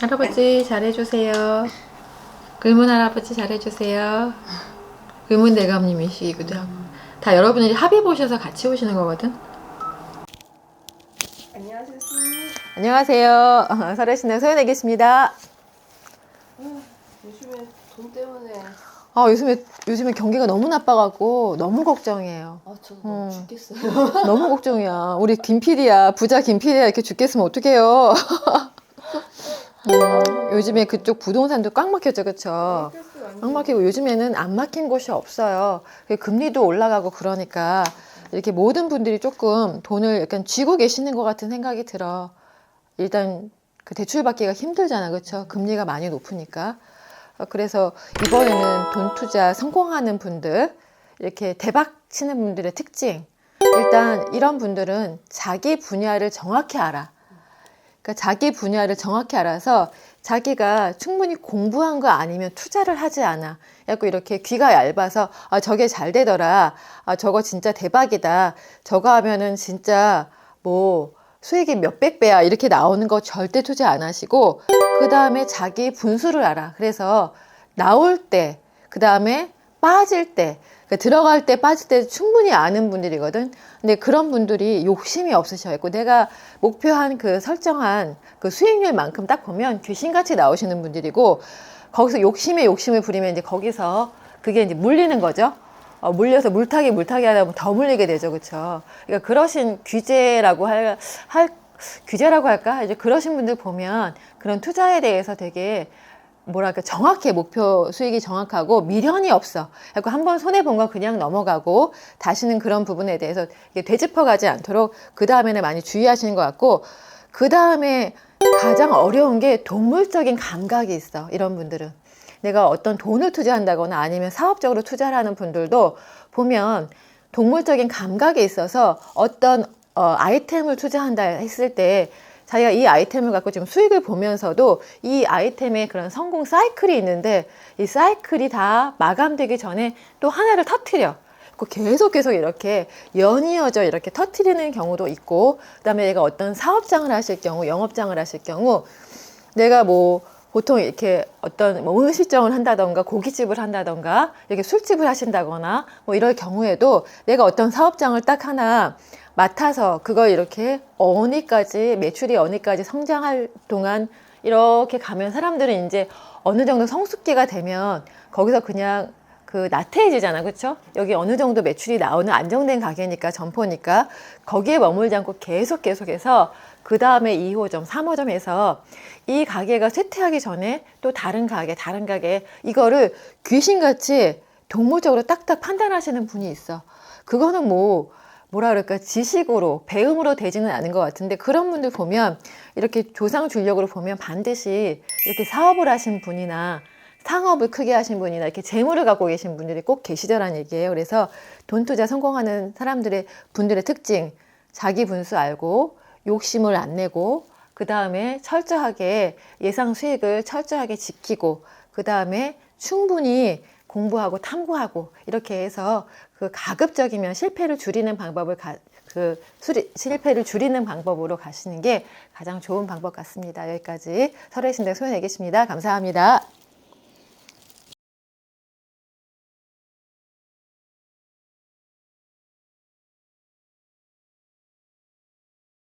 할아버지 잘해주세요. 글문 할아버지 잘해주세요. 글문 대감님이시기도 하고 다 여러분들이 합의 보셔서 같이 오시는 거거든. 안녕하세요. 안녕하세요. 설혜신당 소연애겠습니다. 요즘에 돈 때문에 아 요즘에 요즘에 경기가 너무 나빠갖고 너무 걱정이에요. 아 저도 어. 너무 죽겠어요. 너무 걱정이야. 우리 김 PD야 부자 김 PD야 이렇게 죽겠으면 어떡해요. 음, 요즘에 그쪽 부동산도 꽉 막혔죠, 그쵸? 꽉 막히고 요즘에는 안 막힌 곳이 없어요. 그 금리도 올라가고 그러니까 이렇게 모든 분들이 조금 돈을 약간 쥐고 계시는 것 같은 생각이 들어. 일단 그 대출 받기가 힘들잖아, 그렇죠? 금리가 많이 높으니까. 어, 그래서 이번에는 돈 투자 성공하는 분들, 이렇게 대박 치는 분들의 특징. 일단 이런 분들은 자기 분야를 정확히 알아. 그러니까 자기 분야를 정확히 알아서 자기가 충분히 공부한 거 아니면 투자를 하지 않아. 약간 이렇게 귀가 얇아서 아 저게 잘 되더라. 아 저거 진짜 대박이다. 저거 하면은 진짜 뭐 수익이 몇백 배야 이렇게 나오는 거 절대 투자 안 하시고 그 다음에 자기 분수를 알아. 그래서 나올 때, 그 다음에 빠질 때, 그러니까 들어갈 때 빠질 때 충분히 아는 분들이거든. 근데 그런 분들이 욕심이 없으셔. 고 내가 목표한 그 설정한 그 수익률만큼 딱 보면 귀신같이 나오시는 분들이고 거기서 욕심에 욕심을 부리면 이제 거기서 그게 이제 물리는 거죠. 어, 물려서 물타기 물타기 하다 보면 더 물리게 되죠. 그렇죠? 그러니까 그러신 규제라고 할, 할 규제라고 할까? 이제 그러신 분들 보면 그런 투자에 대해서 되게 뭐랄까 정확해 목표 수익이 정확하고 미련이 없어. 그래서 한번 손해 본 거 그냥 넘어가고 다시는 그런 부분에 대해서 이게 되짚어 가지 않도록 그 다음에는 많이 주의하시는 것 같고 그 다음에 가장 어려운 게 동물적인 감각이 있어. 이런 분들은 내가 어떤 돈을 투자한다거나 아니면 사업적으로 투자를 하는 분들도 보면 동물적인 감각이 있어서 어떤 어, 아이템을 투자한다 했을 때 자기가 이 아이템을 갖고 지금 수익을 보면서도 이 아이템의 그런 성공 사이클이 있는데 이 사이클이 다 마감되기 전에 또 하나를 터트려. 그 계속 계속 이렇게 연이어져 이렇게 터트리는 경우도 있고 그다음에 얘가 어떤 사업장을 하실 경우 영업장을 하실 경우 내가 뭐 보통 이렇게 어떤 뭐 음식점을 한다던가 고깃집을 한다던가 이렇게 술집을 하신다거나 뭐 이럴 경우에도 내가 어떤 사업장을 딱 하나 맡아서 그걸 이렇게 어느까지 매출이 어느까지 성장할 동안 이렇게 가면 사람들은 이제 어느 정도 성숙기가 되면 거기서 그냥 그 나태해지잖아, 그렇죠? 여기 어느 정도 매출이 나오는 안정된 가게니까 점포니까 거기에 머물지 않고 계속 계속해서 그 다음에 2호점, 3호점에서 이 가게가 쇠퇴하기 전에 또 다른 가게, 다른 가게 이거를 귀신같이 동물적으로 딱딱 판단하시는 분이 있어. 그거는 뭐 뭐라 그럴까 지식으로 배움으로 되지는 않은 것 같은데 그런 분들 보면 이렇게 조상 줄력으로 보면 반드시 이렇게 사업을 하신 분이나 상업을 크게 하신 분이나 이렇게 재물을 갖고 계신 분들이 꼭 계시더라는 얘기예요. 그래서 돈 투자 성공하는 사람들의 분들의 특징 자기 분수 알고 욕심을 안 내고 그 다음에 철저하게 예상 수익을 철저하게 지키고 그 다음에 충분히 공부하고 탐구하고 이렇게 해서 그 가급적이면 실패를 줄이는 방법을 가, 그 수리, 실패를 줄이는 방법으로 가시는 게 가장 좋은 방법 같습니다. 여기까지 설혜신대 소연애겠습니다. 감사합니다.